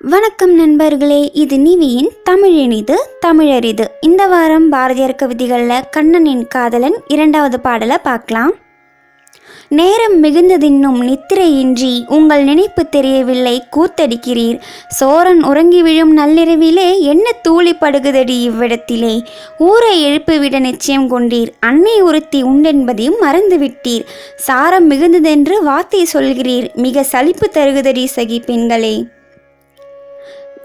வணக்கம் நண்பர்களே இது நிவியின் தமிழினிது தமிழரிது. இந்த வாரம் பாரதியார் கவிதைகளில் கண்ணனின் காதலன் இரண்டாவது பாடலை பார்க்கலாம். நேரம் மிகுந்ததின்னும் நித்திரையின்றி உங்கள் நினைப்பு தெரியவில்லை கூத்தடிக்கிறீர். சோரன் உறங்கி விழும் நள்ளிரவிலே என்ன தூளிப்படுகுதடி இவ்விடத்திலே? ஊரை எழுப்பிவிட நிச்சயம் கொண்டீர். அன்னை ஒருத்தி உண்டென்பதையும் மறந்துவிட்டீர். சாரம் மிகுந்ததென்று வார்த்தை சொல்கிறீர். மிக சலிப்பு தருகுதடி சகி பெண்களே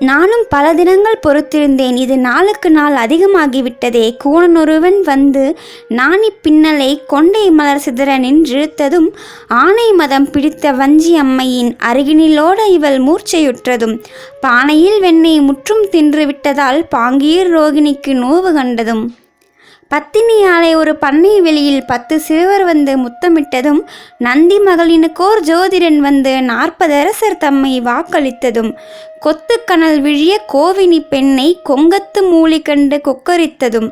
நானும் பல தினங்கள் பொறுத்திருந்தேன். இது நாளுக்கு நாள் அதிகமாகிவிட்டதே. கூணனொருவன் வந்து நாணி பின்னலை கொண்டை மலர் சிதற நின்றுத்ததும் ஆனை மதம் பிடித்த வஞ்சி அம்மையின் அருகினிலோட இவள் மூர்ச்சையுற்றதும் பானையில் வெண்ணெய் முற்றும் தின்று விட்டதால் பாங்கீர் ரோகிணிக்கு நோவு கண்டதும். பத்தினியாலே ஒரு பண்ணை வெளியில் பத்து சிறுவர் வந்து முத்தமிட்டதும் நந்தி மகளினுக்கோர் ஜோதிடன் வந்து நாற்பது அரசர் தம்மை வாக்களித்ததும் கொத்துக்கணல் விழிய கோவினி பெண்ணை கொங்கத்து மூலி கண்டு கொக்கரித்ததும்.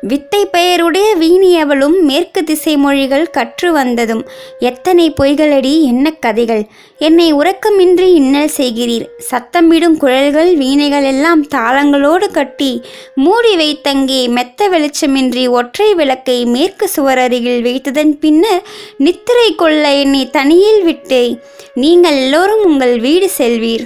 வித்தை பெயருடைய வீணியவளும் மேற்கு திசை மொழிகள் கற்று வந்ததும் எத்தனை பொய்களடி என்ன கதைகள்? என்னை உறக்கமின்றி இன்னல் செய்கிறீர். சத்தமிடும் குழல்கள் வீணைகள் எல்லாம் தாளங்களோடு கட்டி மூடி வைத்தங்கே மெத்த வெளிச்சமின்றி ஒற்றை விளக்கை மேற்கு சுவர் அருகில் வைத்ததன் பின்னர் நித்திரை கொள்ள என்னை தனியில் விட்டு நீங்கள் எல்லோரும் உங்கள் வீடு செல்வீர்.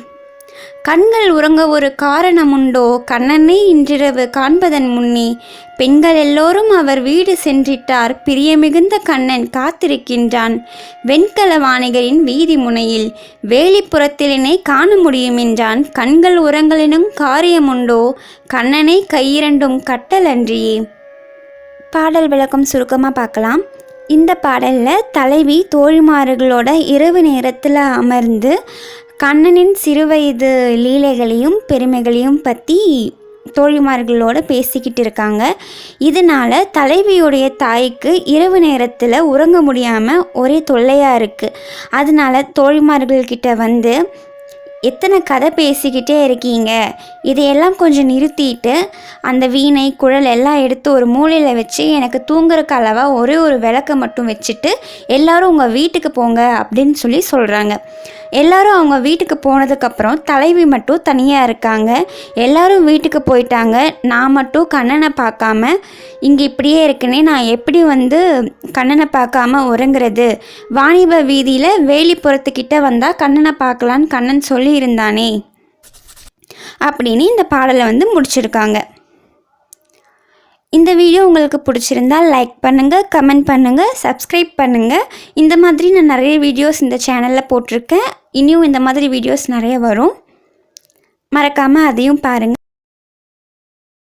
கண்கள் உறங்க ஒரு காரணமுண்டோ? கண்ணனை இன்றிரவு காண்பதன் முன்னே பெண்கள் எல்லோரும் அவர் வீடு சென்றிட்டார். பிரியமிகுந்த கண்ணன் காத்திருக்கின்றான். வெண்கல வாணிகரின் வீதி முனையில் வேலிப்புறத்திலினை காண முடியும் என்றான். கண்கள் உரங்களினும் காரியமுண்டோ? கண்ணனை கையிரண்டும் கட்டலன்றியே. பாடல் விளக்கம் சுருக்கமாக பார்க்கலாம். இந்த பாடலில் தலைவி தோழிமார்களோட இரவு நேரத்தில் அமர்ந்து கண்ணனின் சிறுவயது லீலைகளையும் பெருமைகளையும் பற்றி தோழிமார்களோட பேசிக்கிட்டு இருக்காங்க. இதனால் தலைவியுடைய தாய்க்கு இரவு நேரத்தில் உறங்க முடியாமல் ஒரே தொல்லையாக இருக்குது அதனால் தோழிமார்கள்கிட்ட வந்து எத்தனை கதை பேசிக்கிட்டே இருக்கீங்க? இதையெல்லாம் கொஞ்சம் நிறுத்திட்டு அந்த வீணை குழல் எல்லாம் எடுத்து ஒரு மூலையில் வச்சு எனக்கு தூங்குறக்கு அளவாக ஒரே ஒரு விளக்கை மட்டும் வச்சுட்டு எல்லாரும் உங்கள் வீட்டுக்கு போங்க அப்படின்னு சொல்லி சொல்கிறாங்க எல்லாரும் அவங்க வீட்டுக்கு போனதுக்கப்புறம் தலைவி மட்டும் தனியாக இருக்காங்க. எல்லாரும் வீட்டுக்கு போயிட்டாங்க. நான் மட்டும் கண்ணனை பார்க்காம இங்கே இப்படியே இருக்குன்னே நான் எப்படி வந்து கண்ணனை பார்க்காம உறங்குறது? வாணிப வீதியில் வேலிப்புறத்துக்கிட்ட வந்தால் கண்ணனை பார்க்கலான்னு கண்ணன் சொல்லியிருந்தானே. அப்படின்னு இந்த பாடலை வந்து முடிச்சிருக்காங்க. இந்த வீடியோ உங்களுக்கு பிடிச்சிருந்தால் லைக் பண்ணுங்கள் கமெண்ட் பண்ணுங்கள் சப்ஸ்கிரைப் பண்ணுங்கள் இந்த மாதிரி நான் நிறைய வீடியோஸ் இந்த சேனலில் போட்டிருக்கேன். இனியும் இந்த மாதிரி வீடியோஸ் நிறைய வரும். மறக்காமல் அதையும் பாருங்கள்